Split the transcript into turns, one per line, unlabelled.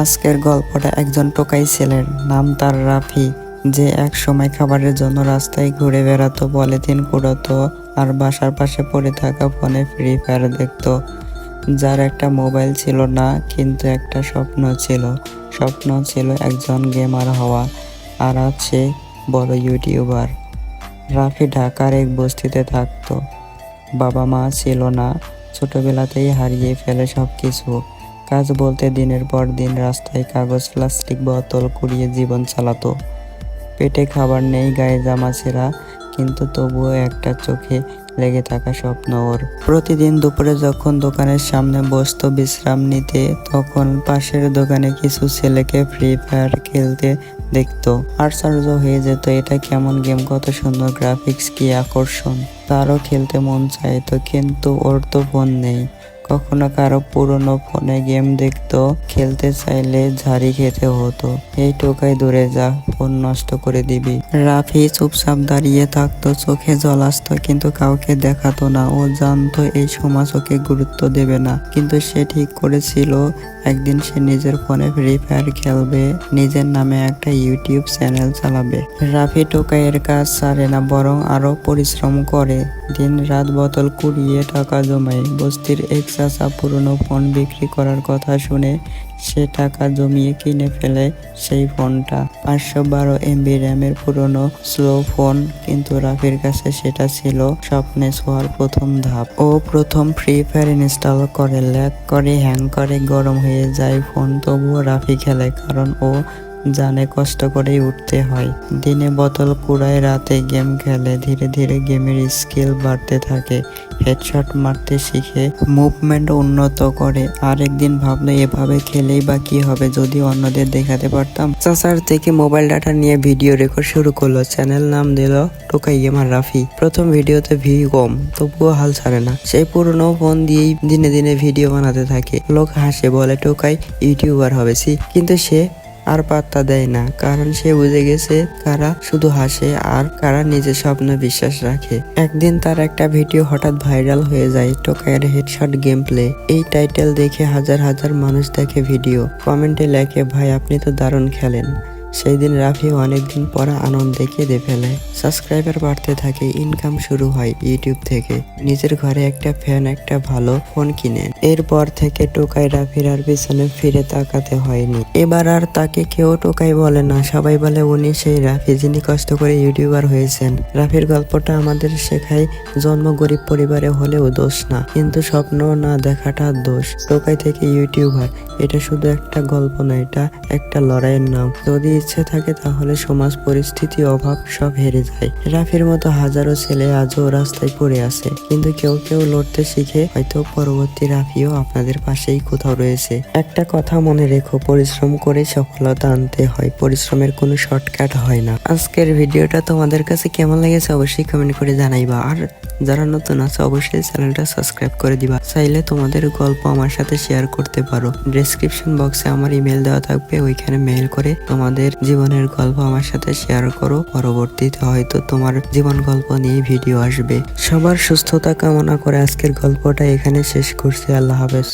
আজকের গল্পটা একজন টোকাই ছেলের নাম তার রাফি, যে এক সময় খাবারের জন্য রাস্তায় ঘুরে বেড়াতো পলিথিন কুড়াতো আর বাসার পাশে পড়ে থাকা ফোনে ফ্রি ফায়ার দেখতো। যার একটা মোবাইল ছিল না, কিন্তু একটা স্বপ্ন ছিল। স্বপ্ন ছিল একজন গেমার হওয়া, আর আছে বড় ইউটিউবার। রাফি ঢাকার এক বস্তিতে থাকতো। বাবা মা ছিল না, ছোটবেলাতেই হারিয়ে ফেলে সব কিছু কাজ বলতে দিনের পর দিন রাস্তায় কাগজ, প্লাস্টিক বোতল কুড়িয়ে জীবন চালাতো। পেটে খাবার নেই, গায়ে জামা ছেঁড়া, কিন্তু তবুও একটা চোখে লেগে থাকা স্বপ্ন ওর। প্রতিদিন দুপুরে যখন দোকানের সামনে বসতো বিশ্রাম নিতে, তখন পাশের দোকানে কিছু ছেলেকে ফ্রি ফায়ার খেলতে দেখতো। আশ্চর্য হয়ে যেত, এটা কেমন গেম, কত সুন্দর গ্রাফিক্স কি আকর্ষণ। তারও খেলতে মন চাইতো, কিন্তু ওর তো ফোন নেই। কখনো কারও পুরনো ফোনে গেম দেখতো, খেলতে চাইলে ঝাড়ি খেতে হতো। এই টোকাই দূরে যা, ফোন নষ্ট করে দিবি। রাফি চুপচাপ দাঁড়িয়ে থাকতো, চোখে জল আসতো, কিন্তু কাউকে দেখাতো না। ও জানতো এই সমাজ ওকে গুরুত্ব দেবে না। কিন্তু সে ঠিক করেছিল, একদিন সে নিজের ফোনে ফ্রি ফায়ার খেলবে, নিজের নামে একটা ইউটিউব চ্যানেল চালাবে। রাফি টোকাইয়ের কাজ ছাড়ে না, বরং আরও পরিশ্রম করে। দিন রাত বোতল কুড়িয়ে টাকা জমায়। বস্তির এক চাচা পুরনো ফোন বিক্রি করার কথা শুনে সে টাকা জমিয়ে কিনে ফেলে সেই ফোনটা। পাঁচশো বারো এমবি র্যামের পুরনো স্লো ফোন কিন্তু রাফির কাছে সেটা ছিল স্বপ্নে ছোঁয়ার প্রথম ধাপ। ও প্রথম ফ্রি ফায়ার ইনস্টল করে ল্যাগ করে হ্যাং করে, গরম হয়ে যায় ফোন, তবুও রাফি খেলে কারণ ও জানে কষ্ট করেই উঠতে হয়। দিনে বোতল কুড়ায় রাতে গেম খেলে ধীরে ধীরে গেমের স্কিল বাড়তে থাকে। হেডশট মারতে শিখে মুভমেন্ট উন্নত করে। আর একদিন ভাবলো, এভাবে খেলেই বা কি হবে? যদি অন্যদের দেখাতে পারতাম। চাচার থেকে মোবাইল ডাটা নিয়ে ভিডিও রেকর্ড শুরু করল। চ্যানেল নাম দিল টোকাই গেমার রাফি। প্রথম ভিডিওতে ভিউ কম, তবুও হাল ছাড়ে না। সেই পুরনো ফোন দিয়েই দিনে দিনে ভিডিও বানাতে থাকে। লোক হাসে, বলে, টোকাই ইউটিউবার হবে, সি। কিন্তু সে আর পাত্তা দেয় না, কারণ সে বুঝে গেছে কারা শুধু হাসে আর কারা নিজের স্বপ্ন বিশ্বাস রাখে। একদিন তার একটা ভিডিও হঠাৎ ভাইরাল হয়ে যায় টোকায়ের হেডশট গেম প্লে এই টাইটেল দেখে হাজার হাজার মানুষ দেখে ভিডিও। কমেন্টে লেখে, ভাই, আপনি তো দারুণ খেলেন। সেই দিন রাফি অনেকদিন পর আনন্দে কেঁদে ফেলে। সাবস্ক্রাইবার বাড়তে থাকে ইনকাম শুরু হয় ইউটিউব থেকে। নিজের ঘরে একটা ফ্যান একটা ভালো ফোন কিনেন। এরপর থেকে টোকাই রাফির আর পিছনে ফিরে তাকাতে হয়নি। এবার আর তাকে কেউ টোকাই বলে না। সবাই বলে, উনি সেই রাফি যিনি কষ্ট করে ইউটিউবার হয়েছেন। রাফির গল্পটা আমাদের শেখায়, জন্ম গরিব পরিবারে হলেও দোষ না, কিন্তু স্বপ্ন না দেখাটা দোষ। টোকাই থেকে ইউটিউবার এটা শুধু একটা গল্প না এটা একটা লড়াইয়ের নাম। যদি ইচ্ছে থাকে তাহলে সমাজ পরিস্থিতি, অভাব সব হেরে যায়। রাফির মতো হাজারো ছেলে আজও রাস্তায় পড়ে আছে। কিন্তু কেউ কেউ লড়তে শিখে হয়তো পরবর্তী রাফিও আপনাদের পাশেই কোথাও রয়েছে। একটা কথা মনে রেখো, পরিশ্রম করে সফলতা আনতে হয়, পরিশ্রমের কোনো শর্টকাট হয় না। আজকের ভিডিওটা তোমাদের কাছে কেমন লেগেছে অবশ্যই কমেন্ট করে জানাইবা। আর যারা নতুন আছে, অবশ্যই চ্যানেলটা সাবস্ক্রাইব করে দিবা। চাইলে তোমাদের গল্প আমার সাথে শেয়ার করতে পারো। ডেসক্রিপশন বক্সে আমার ইমেল দেওয়া থাকবে, ওইখানে মেইল করে তোমাদের জীবনের গল্প আমার সাথে শেয়ার করো। পরবর্তীতে হয়তো তোমার জীবন গল্প নিয়ে ভিডিও আসবে। সবার সুস্থতা কামনা করে আজকের গল্পটা এখানে শেষ করছি। আল্লাহ হাফেজ।